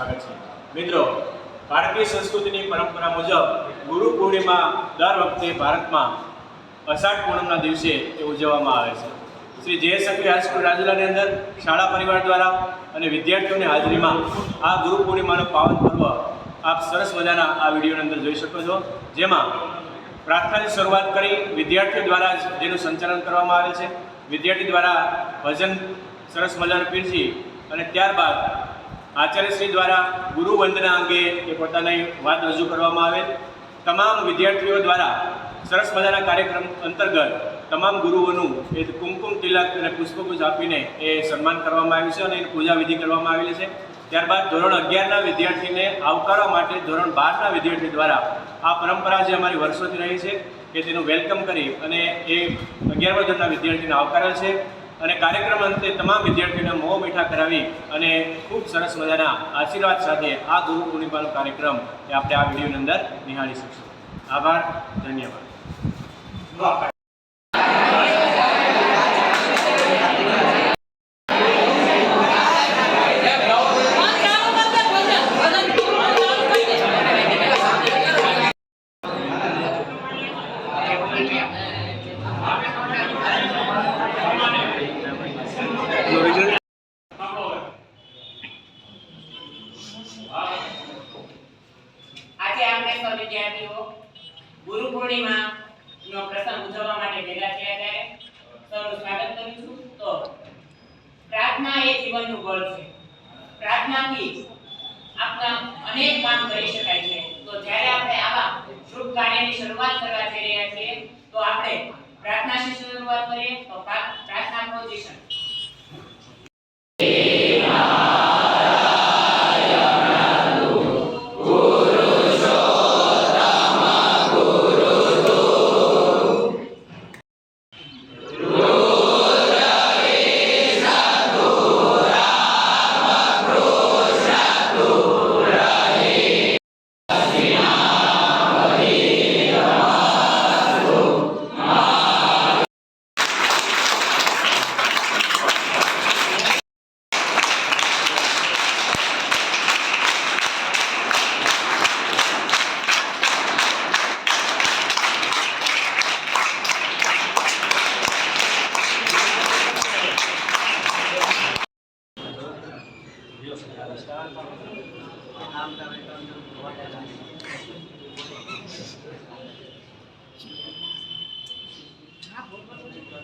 સ્વાગત છે. મિત્રો, ભારતીય સંસ્કૃતિની પરંપરા મુજબ ગુરુ પૂર્ણિમા દર વખતે ભારતમાં અષાઢ પૂનમના દિવસે એ ઉજવવામાં આવે છે. શ્રી જયશંકર હાઈસ્કૂલ રાજુલાની અંદર શાળા પરિવાર દ્વારા અને વિદ્યાર્થીઓની હાજરીમાં આ ગુરુ પૂર્ણિમાનો પાવન પર્વ આપ સરસ મજાના આ વિડીયોની અંદર જોઈ શકો છો. જેમાં પ્રાર્થનાની શરૂઆત કરી વિદ્યાર્થીઓ દ્વારા જ જેનું સંચાલન કરવામાં આવે છે. વિદ્યાર્થી દ્વારા ભજન સરસ મજાનું પીરસી અને ત્યારબાદ આચાર્યશ્રી દ્વારા ગુરુ વંદના અંગે એ પોતાની વાત રજૂ કરવામાં આવે તમામ વિદ્યાર્થીઓ દ્વારા સરસ મજાના કાર્યક્રમ અંતર્ગત તમામ ગુરુઓનું એ કુમકુમ તિલક અને પુષ્પગુચ્છ આપીને એ સન્માન કરવામાં આવ્યું છે અને એની પૂજા વિધિ કરવામાં આવેલી છે. ત્યારબાદ ધોરણ અગિયારના વિદ્યાર્થીને આવકારવા માટે ધોરણ બારના વિદ્યાર્થી દ્વારા આ પરંપરા જે અમારી વર્ષોથી રહી છે, કે તેનું વેલકમ કરી અને એ અગિયારમા ધોરણના વિદ્યાર્થીને આવકારે છે. અને કાર્યક્રમ અંતે તમામ વિદ્યાર્થીઓને મોં મીઠા કરાવી અને ખૂબ સરસ મજાના આશીર્વાદ સાથે આ ગુરુ પૂર્ણિમાનો કાર્યક્રમ એ આપણે આ વિડીયોની અંદર નિહાળી શકશું. આભાર, ધન્યવાદ. માટે ભેગા થયા ત્યારે સૌનું સ્વાગત કરું છું. તો પ્રાર્થના એ જીવનનું બળ છે. પ્રાર્થનાથી આપણા અનેક કામ કરી શકાય છે. તો જ્યારે આપણે આવા શુભ કાર્યની શરૂઆત કરવા જઈ રહ્યા છીએ, તો આપણે પ્રાર્થનાથી શરૂઆત કરીએ. તો પ્રાર્થના પોઝિશન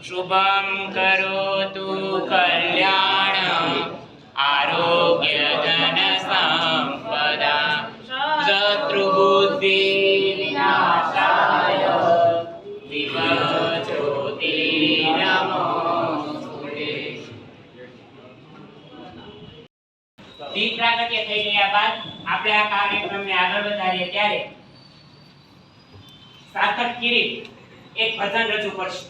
शुभम करोतु कल्याण आरोग्य धन संपदा शत्रुबुद्धि આપણે આ કાર્યક્રમને આગળ વધારીએ ત્યારે સાર્થક કિરીટ એક ભજન રજૂ કરશે.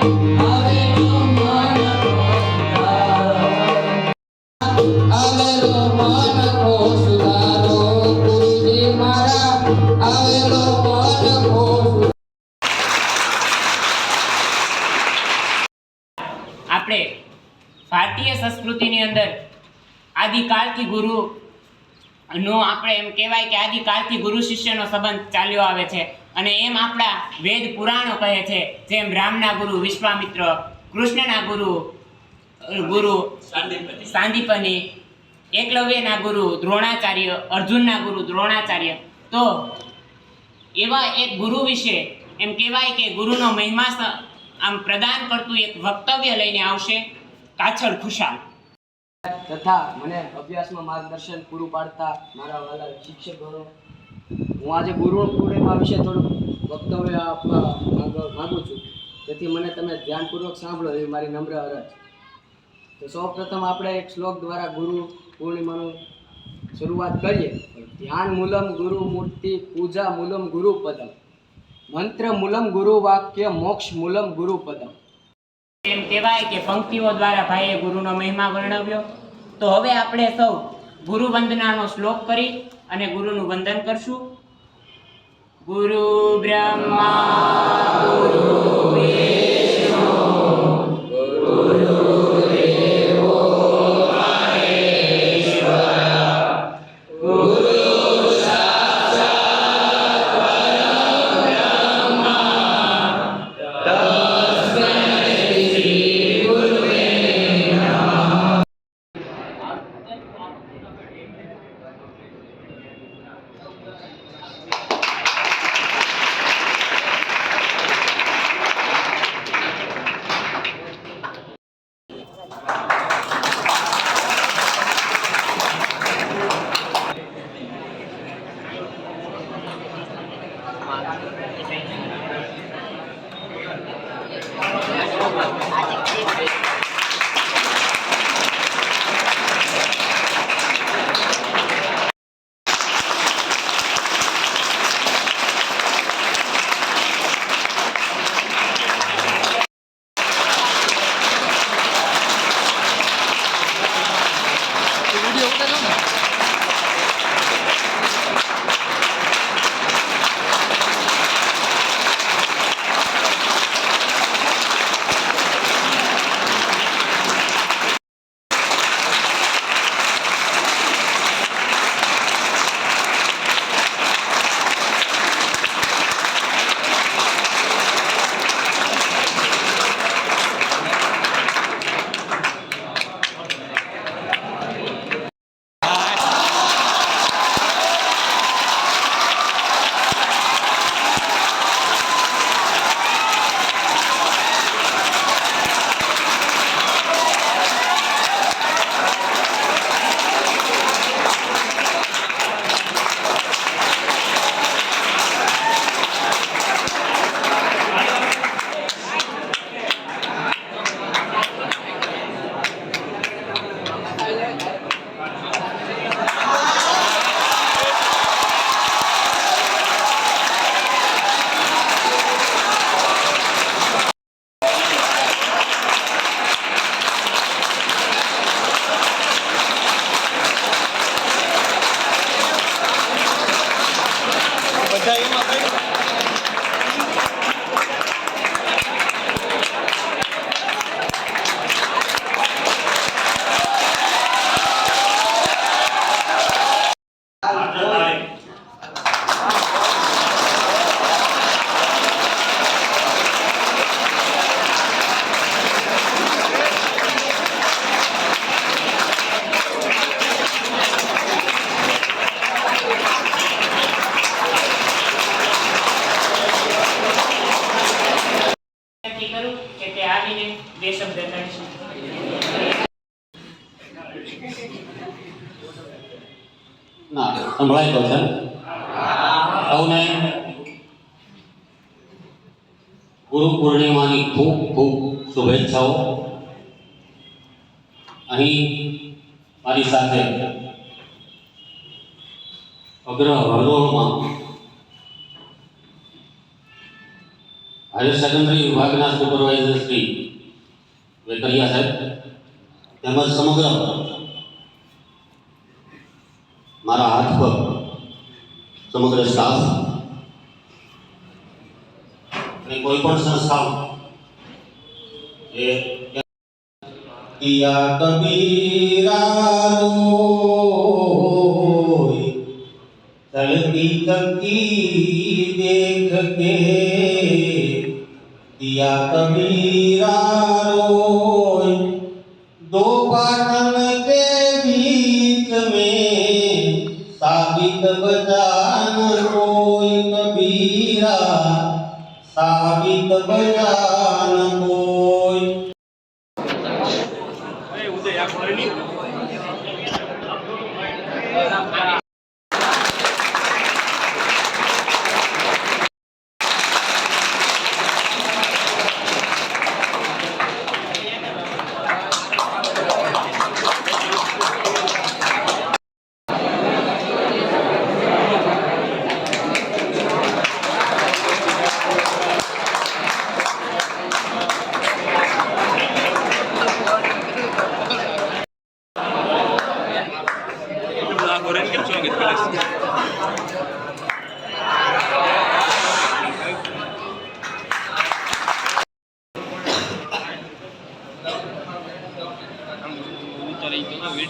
આપણે ભારતીય સંસ્કૃતિની અંદર આદિકાળથી ગુરુ નો આપણે એમ કહેવાય કે આદિકાળથી ગુરુ શિષ્યનો સંબંધ ચાલ્યો આવે છે. અને એમ આપણા વેદ પુરાણો કહે છે જેમ રામના ગુરુ વિશ્વામિત્ર કૃષ્ણના ગુરુ ગુરુ સાંદીપની. એકલવ્યના ગુરુ દ્રોણાચાર્ય અર્જુનના ગુરુ દ્રોણાચાર્ય. તો એવા એક ગુરુ વિશે એમ કહેવાય કે ગુરુનો મહિમા આમ પ્રદાન કરતું એક વક્તવ્ય લઈને આવશે કાછળ ખુશાલ. તથા મને અભ્યાસમાં માર્ગદર્શન પૂરું પાડતા મારા વાલા શિક્ષકોનો હું આજે ગુરુ પૂર્ણિમા વિશે થોડુંક વક્તવ્ય આપવા માંગ- છું. તેથી મને તમે ધ્યાનપૂર્વક સાંભળો એવી મારી નમ્ર અરજ. તો સૌ પ્રથમ આપણે એક શ્લોક દ્વારા ગુરુ પૂર્ણિમાનું શરૂઆત કરીએ. ધ્યાન મૂલમ ગુરુ મૂર્તિ પૂજા મૂલમ ગુરુ પદમ. મંત્ર મૂલમ ગુરુ વાક્ય મોક્ષ મૂલમ ગુરુ પદમ. એમ કહેવાય કે પંક્તિઓ દ્વારા ભાઈએ ગુરુનો મહિમા વર્ણવ્યો. તો હવે આપણે સૌ ગુરુ વંદનાનો શ્લોક કરી અને ગુરુનું વંદન કરશું. ગુરુ બ્રહ્મા Thank you. બે શબ્દ કહેશે ના, સંભળાય તો છે. સૌને ગુરુ પૂર્ણિમાની ખૂબ ખૂબ શુભેચ્છાઓ. અહીં મારી સાથે અગ્ર હરોળમાં હાયર સેકન્ડરી વિભાગના સુપરવાઇઝર શ્રી વેકરિયા સાહેબ તેમજ સમગ્ર મારા હાથ પર સમગ્ર સ્ટાફ અને કોઈ પણ સંસ્થા એ પિયા કબીરા રોય ચલતી ચલતી દેખ કે પિયા કબીરા રોય દો પાટન કે બીચ મે સાબિત બજાન રોય કબીરા સાબિત બજાન કોઈ ઉદય, આ 你等他原